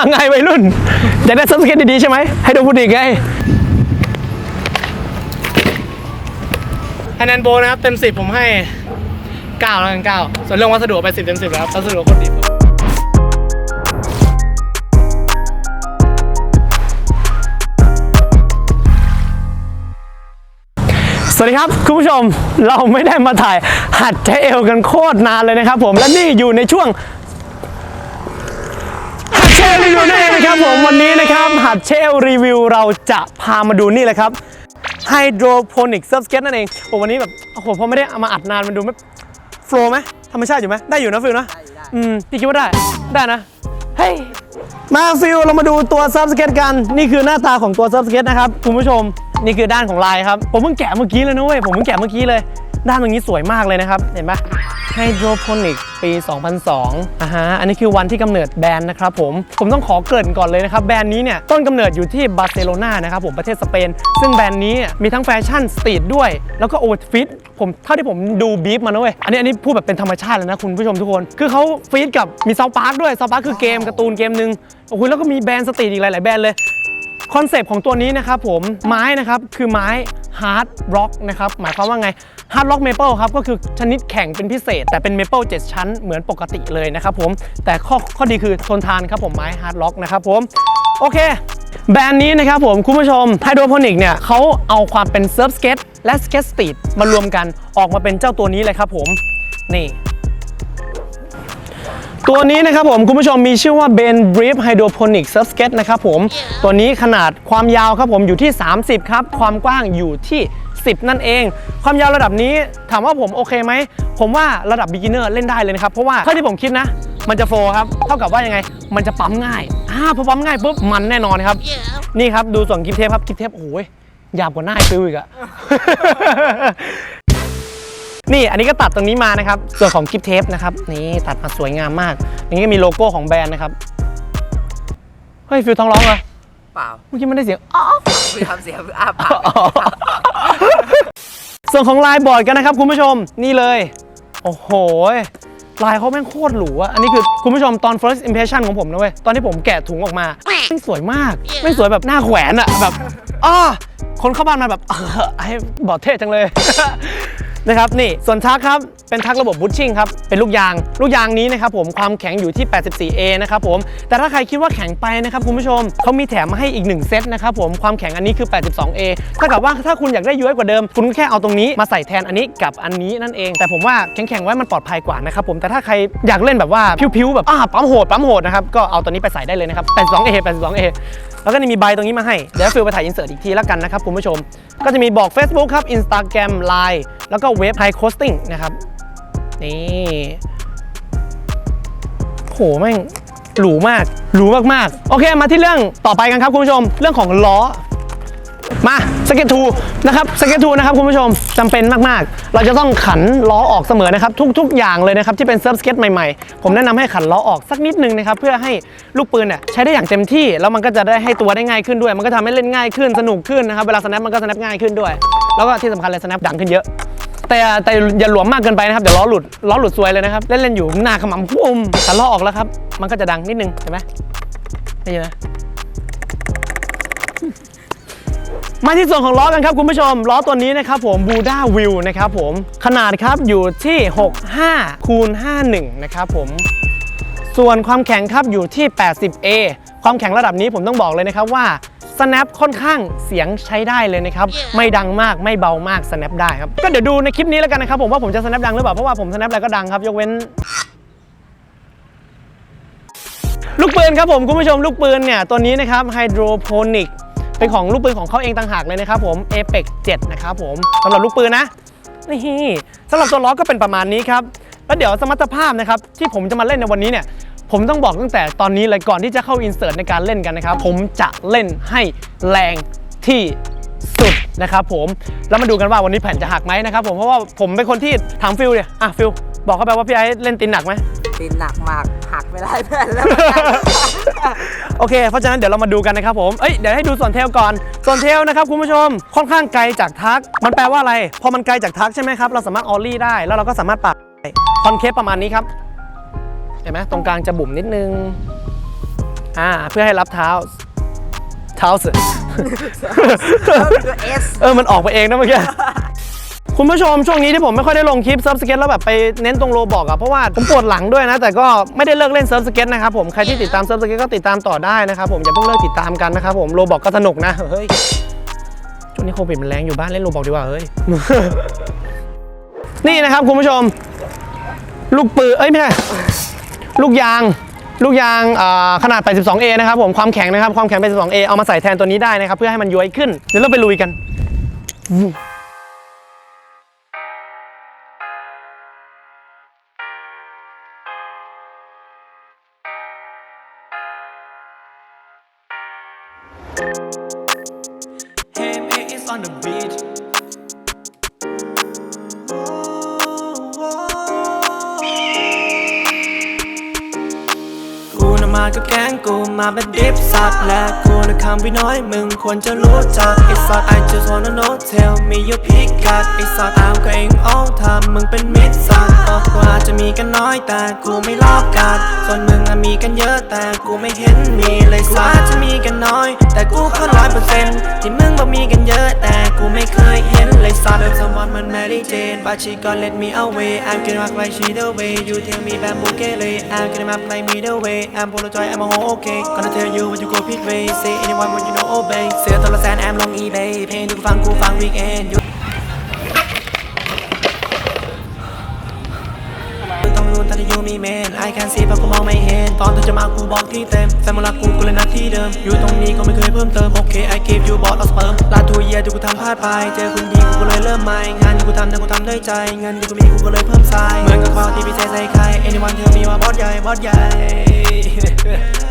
ว่าไงวัยรุ่นอยากได้เซิร์ฟสเก็ตดีๆใช่ไหมให้ดูพูดอีกไงคะแนนโบนะครับเต็ม 10 ผมให้ 9 แล้วกัน 9 ส่วนเรื่องวัสดุไป 10 เต็ม 10 แล้วครับวัสดุโคตรดีสวัสดีครับ คุณผู้ชมเราไม่ได้มาถ่ายหัดใจเอวกันโคตรนานเลยนะครับผมและนี่อยู่ในช่วงหัดเช ลรีวิวนั่นเองนะครับผมวันนี้นะครับหัดเชลรีวิวเราจะพามาดูนี่เลยครับไฮโดรโพนิกเซิร์ฟสเก็ตนั่นเองโอ้วันนี้แบบโอ้โหพอไม่ได้เอามาอัดนานมันดูไม่โฟล์ไหมธรรมชาติอยู่ไหมได้อยู่นะฟิลนะอืมพี่คิดว่าได้ได้นะเฮ้ยมาฟิลเรามาดูตัวเซิร์ฟสเก็ตกัน นี่คือหน้าตาของตัวเซิร์ฟสเก็ตนะครับคุณผู้ชมนี่คือด้านของลายครับผมเพิ่งแกะเมื่อกี้เลยนะเว้ยผมเพิ่งแกะเมื่อกี้เลย ด้านตรงนี้สวยมากเลยนะครับ เห็นปะไฮโดรโพนิกปี 2002อ่าฮะ อันนี้คือวันที่กำเนิดแบรนด์นะครับผม ผมต้องขอเกริ่นก่อนเลยนะครับ แบรนด์นี้เนี่ย ต้นกำเนิดอยู่ที่บาร์เซโลนานะครับผมประเทศสเปน ซึ่งแบรนด์นี้มีทั้งแฟชั่นสตรีทด้วย แล้วก็โอเวอร์ฟิตผมเท่าที่ผมดูบีฟมานะเว้ย อันนี้อันนี้พูดแบบเป็นธรรมชาติเลยนะคุณผู้ชมทุกคน คือเขาฟีดกับมีเซาพาร์คด้วยเซาพาร์คคือเกมการ์ตูนเกมหนึ่งโอ้โหแล้วก็มีแบรนด์สตรีทอีกหลายๆแบรนด์เลย คอนเซปต์ของตัวนี้นะครับผมไม้นะครับคือไม้ฮาร์ดร็อกนะครับหมายความว่าไงฮาร์ดร็อกเมเปิลครับก็คือชนิดแข็งเป็นพิเศษ แต่เป็นเมเปิล7ชั้นเหมือนปกติเลยนะครับผมแต่ข้อข้อดีคือทนทานครับผมไม้ฮาร์ดร็อกนะครับผมโอเค แบรนด์นี้นะครับผมคุณผู้ชมไฮโดรโพนิกเนี่ยเขาเอาความเป็นเซิร์ฟสเก็ตและสเก็ตสตรีทมารวมกันออกมาเป็นเจ้าตัวนี้เลยครับผมนี่ ตัวนี้นะครับผมคุณผู้ชมมีชื่อว่า Ben Brief Hydroponic Surf Skate นะครับผม ตัวนี้ขนาดความยาวครับผมอยู่ที่ 30 ครับ ความกว้างอยู่ที่ 10 นั่นเอง ความยาวระดับนี้ถามว่าผมโอเคไหม ผมว่าระดับ beginner เล่นได้เลยนะครับ เพราะว่าเท่าที่ผมคิดนะ มันจะโฟร์ครับ เท่ากับว่ายังไง มันจะปั๊มง่ายอ่าพอปั๊มง่ายปุ๊บมันแน่นอนครับ นี่ครับดูส่วนกิฟเทปครับกิฟเทปโอ้ยหยาบกว่าหน้าไอ้ฟิวอีกอะ นี่อันนี้ก็ตัดตรงนี้มานะครับ ส่วนของกิฟเทปนะครับนี่ตัดมาสวยงามมากอย่างนี้ก็มีโลโก้ของแบรนด์นะครับเฮ้ยฟิลท้องร้องเหรอเปล่าเมื่อกี้ไม่ได้เสียงอ๋อคือทำเสียงคืออ้าปากส่วนของลายบอร์ดกันนะครับคุณผู้ชมนี่เลย โอ้โหลายเขาแม่งโคตรหรูอะอันนี้คือคุณผู้ชมตอน first impression ของผมนะเว้ย ตอนที่ผมแกะถุงออกมาแม่งสวยมากแม่งสวยแบบหน้าแขวนอะแบบอ้าคนเข้าบ้านมาแบบเออให้บอร์ดเท่จังเลย นะครับนี่ส่วนทักครับเป็นทักระบบบูชชิ่งครับเป็นลูกยางลูกยางนี้นะครับผมความแข็งอยู่ที่ 84A นะครับผมแต่ถ้าใครคิดว่าแข็งไปนะครับคุณผู้ชมเขามีแถมมาให้อีก 1 เซตนะครับผมความแข็งอันนี้คือ 82A ถ้ากับว่าถ้าคุณอยากได้ย้อยกว่าเดิม คุณแค่เอาตรงนี้มาใส่แทนอันนี้กับอันนี้นั่นเอง แต่ผมว่าแข็งๆไว้มันปลอดภัยกว่านะครับผมแต่ถ้าใครอยากเล่นแบบว่าพิ้วๆแบบอ่าปั๊มโหดปั๊มโหดนะครับก็เอาตัวนี้ไปใส่ได้เลยนะครับ 82A 82A แล้วก็จะมีใบตรงนี้มาให้ เดี๋ยวฟิลไปถ่ายอินเสิร์ตอีกทีแล้วกันนะครับคุณผู้ชม ก็จะมีบอก Facebook ครับ Instagram Line แล้วก็เว็บไฮโคสติ้งนะครับ นี่โหแม่งหรูมากหรูมากๆ โอเคมาที่เรื่องต่อไปกันครับคุณผู้ชม เรื่องของล้อ มาสเก็ตทูนะครับสเก็ตทูนะครับคุณผู้ชมจำเป็นมากๆ เราจะต้องขันล้อออกเสมอนะครับ ทุกๆ อย่างเลยนะครับที่เป็นเซิร์ฟสเก็ตใหม่ๆ ผมแนะนำให้ขันล้อออกสักนิดนึงนะครับเพื่อให้ลูกปืนเนี่ยใช้ได้อย่างเต็มที่ แล้วมันก็จะได้ให้ตัวได้ง่ายขึ้นด้วย มันก็ทำให้เล่นง่ายขึ้นสนุกขึ้นนะครับเวลาสแนปมันก็สแนปง่ายขึ้นด้วย แล้วก็ที่สำคัญเลยสแนปดังขึ้นเยอะแต่แต่อย่าหลวมมากเกินไปนะครับเดี๋ยวล้อหลุดล้อหลุดซวยเลยนะครับเล่นเล่นๆอยู่หน้าขมำพุ่มแต่ล้อออกแล้วครับ มันก็จะดังนิดนึงเห็นไหมได้ยินไมาที่ส่วนของล้อกันครับคุณผู้ชม ล้อตัวนี้นะครับผมบูด้าวิวนะครับผมขนาดครับอยู่ที่ 65คูณ51 นะครับผม ส่วนความแข็งครับอยู่ที่ 80A ความแข็งระดับนี้ผมต้องบอกเลยนะครับว่า snap ค่อนข้างเสียงใช้ได้เลยนะครับไม่ดังมากไม่เบามาก snap ได้ครับ ก็เดี๋ยวดูในคลิปนี้แล้วกันนะครับผมว่าผมจะ snap ดังหรือเปล่า เพราะว่าผม snap อะไรก็ดังครับยกเว้นลูกปืนครับผมคุณผู้ชมลูกปืนเนี่ยตัวนี้นะครับไฮโดรโพนิก เป็นของลูกปืนของเขาเองต่างหากเลยนะครับผม Apex 7 นะครับผมสำหรับลูกปืนนะนี่สำหรับตัวล้อก็เป็นประมาณนี้ครับแล้วเดี๋ยวสมรรถภาพนะครับที่ผมจะมาเล่นในวันนี้เนี่ยผมต้องบอกตั้งแต่ตอนนี้เลยก่อนที่จะเข้าอินเสิร์ตในการเล่นกันนะครับ ผมจะเล่นให้แรงที่สุดนะครับผมแล้วมาดูกันว่าวันนี้แผ่นจะหักไหมนะครับผมเพราะว่าผมเป็นคนที่ถามฟิลเนี่ยอะฟิลบอกเขาไปว่าพี่ไอ้เล่นตีนหนักไหมตีนหนักมาก หักไปหลายแผ่นแล้วโอเค เพราะฉะนั้นเดี๋ยวเรามาดูกันนะครับผม เอ้ย เดี๋ยวให้ดูส่วนเทลก่อน ส่วนเทลนะครับคุณผู้ชม ค่อนข้างไกลจากทัก มันแปลว่าอะไร พอมันไกลจากทักใช่ไหมครับ เราสามารถออลลี่ได้ แล้วเราก็สามารถปรับคอนเคปประมาณนี้ครับ เห็นไหมตรงกลางจะบุ๋มนิดนึง อ่า เพื่อให้รับเท้า เท้าสึตัวเอสเออ มันออกไปเองนะเมื่อกี้ คุณผู้ชมช่วงนี้ที่ผมไม่ค่อยได้ลงคลิปเซิร์ฟสเก็ตแล้วแบบไปเน้นตรงโลบอกอะเพราะว่าผมปวดหลังด้วยนะ แต่ก็ไม่ได้เลิกเล่นเซิร์ฟสเก็ตนะครับผมใครที่ติดตามเซิร์ฟสเก็ตก็ติดตามต่อได้นะครับผมอย่าเพิ่งเลิกติดตามกันนะครับผมโลบอกก็สนุกนะเฮ้ยช่วงนี้โควิดมันแรงอยู่บ้านเล่นโลบอกดีกว่าเฮ้ยนี่นะครับคุณผู้ชม ลูกปืนเอ้ยไม่ใช่ลูกยางลูกยางขนาด 82A นะครับผมความแข็งนะครับความแข็ง 82A เอามาใส่แทนตัวนี้ได้นะครับ เพื่อให้มันย้วยขึ้นเดี๋ยวเราไปลุยกัน Hey, man, it's on the beat. กูน่ะมากับแก๊งกูมาเป็นดิฟสัตว์และกูนะคำพี่น้อยมึงควรจะรู้จักไอ้สัตว์ I just wanna know tell me your pick up ไอ้สัตว์ตาก็เองเอาทำมึงเป็นมิตรสัตว์บอกว่าอาจจะมีกันน้อยแต่กูไม่รอบกัด ส่วนมึงอะมีกันเยอะแต่กูไม่เห็นมีเลยสัตว์อาจจะมีกันน้อย แต่กูเขอร้อยเปอร์เซ็นต์ที่มึงบอกมีกันเยอะแต่กูไม่เคยเห็นเลยสัตว์ someone มัน Mary Jane but she gon' let me away I'm gonna rock like she the way you tell me bad book I'm gonna map like me the way I'm apologize I'm a whole okay gonna tell you when you go pit way say anyone when you know obey เสียตัวละแสนแอมลง eBay เพลงที่กูฟังกูฟัง weekend อยู่ต้องรู้ตอนที่ยูมีเมน I can see เพราะกูมองไม่เห็น ตอนเธอจะมากูบอกที่เต็มแฟนมึงรักกูกูเลยนัดที่เดิม อยู่ตรงนี้ก็ไม่เคยเพิ่มเติม โอเค I give you boss of sperm ลาทูเยียที่กูทำพลาดไป เจอคนดีกูก็เลยเริ่มใหม่ งานที่กูทำแต่กูทำด้วยใจ เงินที่กูมีกูก็เลยเพิ่มไซส์เหมือนกับความที่พี่เซใส่ใคร anyone tell me ว่าบอสใหญ่บอสใหญ่ โ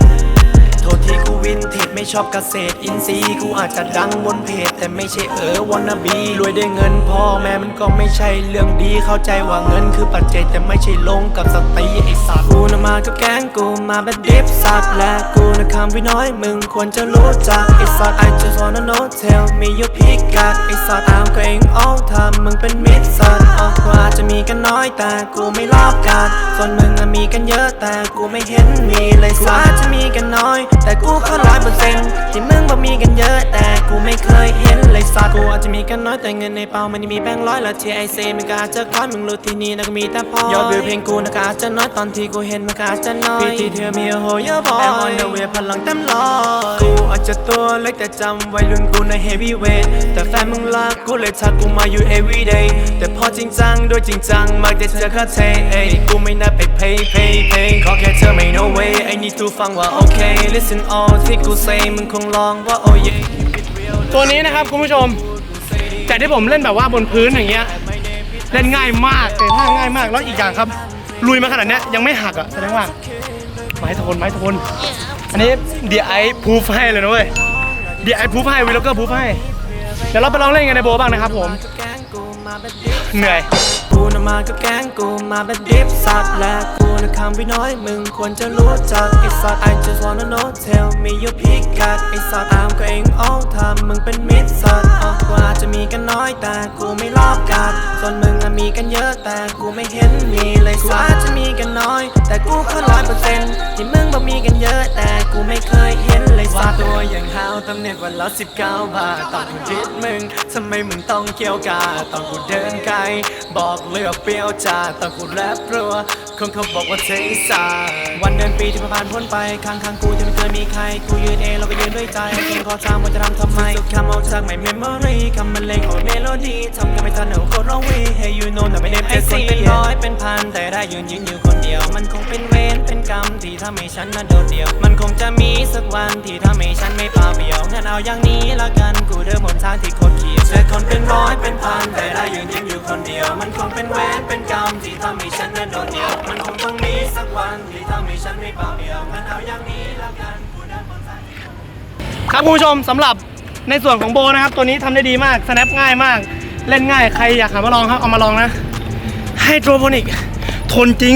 ที่กูวินเทจไม่ชอบเกษตรอินทรีย์กูอาจจะดังบนเพจแต่ไม่ใช่เออวันนบีรวยได้เงินพ่อแม่มันก็ไม่ใช่เรื่องดีเข้าใจว่าเงินคือปัจเจกแต่ไม่ใช่ลงกับสตรีไอ้สัตว์กูน่ะมากับแก๊งกูมาแบบดิฟสัตว์และกูน่ะคำพี่น้อยมึงควรจะรู้จักไอ้สัตว์ I just wanna know tell me your pick up ไอ้สัตว์ตามก็เองเอาทำมึงเป็นมิตรสัตว์ออกกว่าจะมีกันน้อยแต่กูไม่รอบกัดส่วนมึงอะมีกันเยอะแต่กูไม่เห็นมีเลยสัตว์อาจจะมีกันน้อยแต่กูขอร้อยเปอร์เซ็นต์ที่มึงบอกมีกันเยอะแต่กูไม่เคยเห็นเลยสัต กูอาจจะมีกันน้อยแต่เงินในเป๋ามันยังมีแบงค์ร้อยและที่ไอเซมันก็อาจจะคอยมึงรู้ที่นี่นะก็มีแต่พอยอดวิวเพลงกูนะก็อาจจะน้อยตอนที่กูเห็นมันก็อาจจะน้อยพี่ที่เธอมีโอ้โหเยอะพอ I'm on the way พลังเต็มร้อยกูอาจจะตัวเล็กแต่จำวัยรุ่นกูใน heavy weight แต่แฟนมึงรักกูเลยทักกูมาอยู่ every day แต่พอจริงจังด้วยจริงจังมักจะเจอค่าเทเอ้ยกูไม่นับไป pay pay pay ขอแค่เธอไม่ no way I need to ฟังว่า okay listen all ที่กู say มึงคงลองว่า oh yeah ตัวนี้นะครับคุณผู้ชมแต่ ที่ผมเล่นแบบว่าบนพื้นอย่างเงี้ยเล่นง่ายมากเตะท่าง่ายมากแล้วอีกอย่างครับ ลุยมาขนาดเนี้ยยังไม่หักอะแสดงว่าไม้ทนไม้ทนอันนี้เดียไอพูฟให้เลยนะเว้ยเดียไอพูฟให้วีลล็อกเกอร์พูฟให้เดี๋ยวเราไปลองเล่นกันในโบบ้างนะครับผม เหนื่อยกูน่ะมากับแก๊งกูมาแบบดิฟสัตว์และกูน่ะคำพี่น้อยมึงควรจะรู้จักไอ้สัตว์ I just wanna know tell me your pick up ไอ้สัตว์ตามก็เองเอาทำมึงเป็นมิตรสัตว์ออกกว่าจะมีกันน้อยแต่กูไม่รอบกัดส่วนมึงอะมีกันเยอะแต่กูไม่เห็นมีเลยกูอาจจะมีกันน้อย อย่างฮาวตำเน็ตวันละสิบเก้าบาทตอนกูจิตมึงทำไมมึงต้องเกี่ยวกาตอนกูเดินไกล บอกเลือกเปรี้ยวจ้าตอนกูแรปรัวคนเขาบอกว่าเทสาวันเดือนปีที่ผ่านพ้นไปข้างข้างกูจะไม่เคยมีใคร กูยืนเองเราก็ยืนด้วยใจเพียงขอถามว่าจะทำทำไมคำเอาจากไม่เมมโมรีคำบรรเลงของเมโลดี้ทำกันไม่ทันเหนือโคตรร้องวี Hey you know แต่ไม่ได้เป็นคนเป็นร้อยเป็นพันแต่ได้ยืนยืนอยู่คนเดียว มันคงเป็นเวรเป็นกรรมที่ทำให้ฉันน่ะโดดเดี่ยว มันคงจะมีสักวันที่ทำให้ฉันไม่ เปล่าเปลี่ยวงั้นเอาอย่างนี้ละกันกูเดินบนทางที่โคตรเขียวเจอคนเป็นร้อยเป็นพันแต่ได้ยืนยืนอยู่คนเดียว มันคงเป็นเวรเป็นกรรมที่ทำให้ฉันน่ะโดดเดี่ยวมันคงต้องมีสักวันที่ทำให้ฉันไม่เปล่าเปลี่ยวงั้นเอาอย่างนี้ละกันกูเดินบนทางครับคุณผู้ชมสำหรับในส่วนของโบนะครับ ตัวนี้ทำได้ดีมาก snap ง่ายมาก เล่นง่ายใครอยากหามาลองครับเอามาลองนะไฮโดรโปนิกทนจริง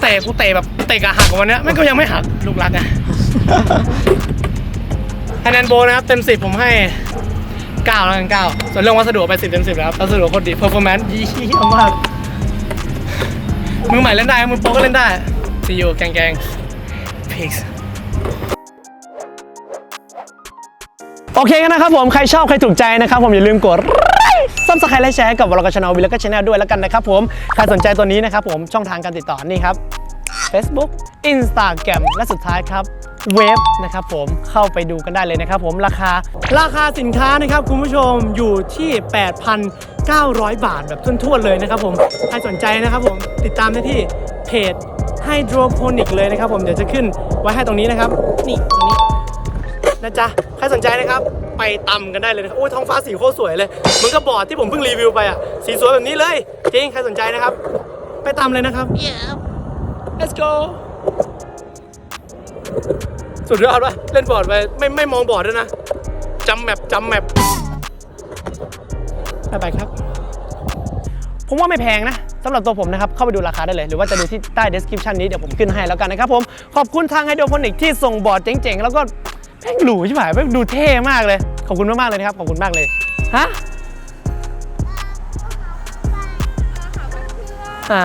เตะกูเตะแบบเตะกะหักกว่าวันเนี้ยมันก็ยังไม่หักลูกรักอะ คะแนนโบนะครับเต็มสิบผมให้ 9 แล้วกัน 9 ส่วนเรื่องวัสดุไป 10 เต็ม 10 แล้วครับวัสดุโคตรดี performance เยี่ยมมาก มือใหม่เล่นได้ มือโปรก็เล่นได้ see you แกงแกง peace โอเคกันนะครับผม ใครชอบ ใครถูกใจนะครับผม อย่าลืมกดซับสไครต์และแชร์ให้กับวอลกชแนลวิลแล้วก็ชาแนลด้วยแล้วกันนะครับผม ใครสนใจตัวนี้นะครับผมช่องทางการติดต่อนี่ครับ Facebook Instagram และสุดท้ายครับ เว็บนะครับผมเข้าไปดูกันได้เลยนะครับผมราคาราคาสินค้านะครับคุณผู้ชมอยู่ที่ 8,900 บาทแบบทุ่นๆเลยนะครับผมใครสนใจนะครับผมติดตามได้ที่เพจ Hydroponic เลยนะครับผมเดี๋ยวจะขึ้นไว้ให้ตรงนี้นะครับ นี่ตรงนี้นะจ๊ะใครสนใจนะครับไปตำกันได้เลยนะครับโอ้ยท้องฟ้าสีโคตรสวยเลยเหมือนกับบอร์ดที่ผมเพิ่งรีวิวไปอะสีสวยแบบนี้เลย จริงใครสนใจนะครับ ไปตำเลยนะครับ let's go สุดยอดว่ะเล่นบอร์ดไปไม่ไม่มองบอร์ดด้วยนะจำแมปจำแมปไปไปครับ ผมว่าไม่แพงนะสำหรับตัวผมนะครับ เข้าไปดูราคาได้เลย หรือว่าจะดูที่ใต้ description นี้เดี๋ยวผมขึ้นให้แล้วกันนะครับผม ขอบคุณทางไฮโดรโปนิกที่ส่งบอร์ดเจ๋งๆ แล้วก็แม่งหรูใช่ไหมแม่งดูเท่มากเลย ขอบคุณมากๆเลยนะครับ ขอบคุณมากเลย ฮะอ่า